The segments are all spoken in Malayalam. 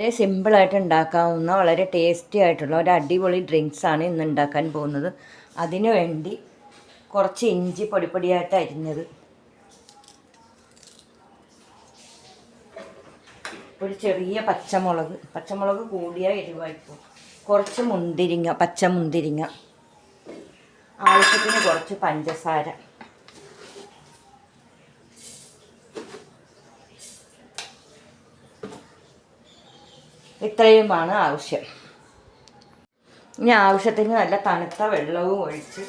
വളരെ സിമ്പിളായിട്ട് ഉണ്ടാക്കാവുന്ന വളരെ ടേസ്റ്റി ആയിട്ടുള്ള ഒരു അടിപൊളി ഡ്രിങ്ക്സാണ് ഇന്ന് ഉണ്ടാക്കാൻ പോകുന്നത്. അതിനു വേണ്ടി കുറച്ച് ഇഞ്ചി പൊടിപ്പൊടിയായിട്ട് അരിഞ്ഞത്. ഒരു ചെറിയ പച്ചമുളക്. പച്ചമുളക് കൂടിയ എരിവായിപ്പോൾ കുറച്ച് മുന്തിരിങ്ങ പച്ച മുന്തിരിങ്ങ. ആവശ്യത്തിന് കുറച്ച് പഞ്ചസാര. ഇത്രയുമാണ് ആവശ്യം. ഇനി ആവശ്യത്തിന് നല്ല തണുത്ത വെള്ളവും ഒഴിച്ച്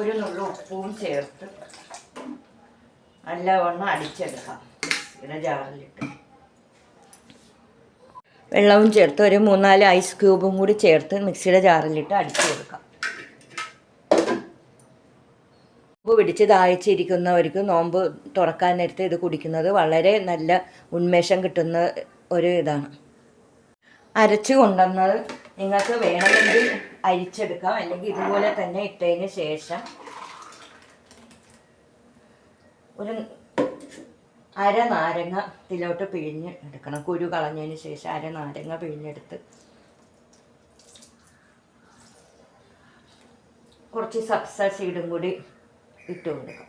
ഒരു നുള്ളു ഉപ്പും ചേർത്ത് നല്ലവണ്ണം അടിച്ചെടുക്കാം. മിക്സിയുടെ ജാറിലിട്ട്. വെള്ളവും ചേർത്ത് ഒരു മൂന്നാൽ ഐസ് ക്യൂബും കൂടി ചേർത്ത് മിക്സിയുടെ ജാറിലിട്ട് അടിച്ചു കൊടുക്കാം. നോമ്പ് പിടിച്ച് ദാഹിച്ചിരിക്കുന്നവർക്ക് നോമ്പ് തുറക്കാൻ നേരത്തെ ഇത് കുടിക്കുന്നത് വളരെ നല്ല ഉന്മേഷം കിട്ടുന്ന ഒരു ഇതാണ് അരച്ച് കൊണ്ടുവന്നത് നിങ്ങൾക്ക് വേണമെങ്കിൽ അരിച്ചെടുക്കാം. അല്ലെങ്കിൽ ഇതുപോലെ തന്നെ ഇട്ടതിന് ശേഷം ഒരു അര നാരങ്ങ ഇതിലോട്ട് പിഴിഞ്ഞ് എടുക്കണം. കുരു കളഞ്ഞതിന് ശേഷം അര നാരങ്ങ പിഴിഞ്ഞെടുത്ത് കുറച്ച് സബ്സ സീഡും കൂടി ഇട്ട് കൊടുക്കാം.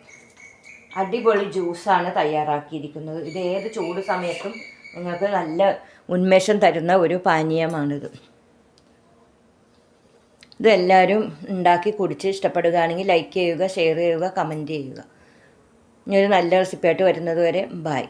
അടിപൊളി ജ്യൂസാണ് തയ്യാറാക്കിയിരിക്കുന്നത്. ഇത് ഏത് ചൂട് സമയത്തും നിങ്ങൾക്ക് നല്ല ഉന്മേഷം തരുന്ന ഒരു പാനീയമാണിത്. ഇതെല്ലാവരും ഉണ്ടാക്കി കുടിച്ച് ഇഷ്ടപ്പെടുകയാണെങ്കിൽ ലൈക്ക് ചെയ്യുക ഷെയർ ചെയ്യുക കമന്റ് ചെയ്യുക. ഇനി ഒരു നല്ല റെസിപ്പിയായിട്ട് വരുന്നത് വരെ ബായ്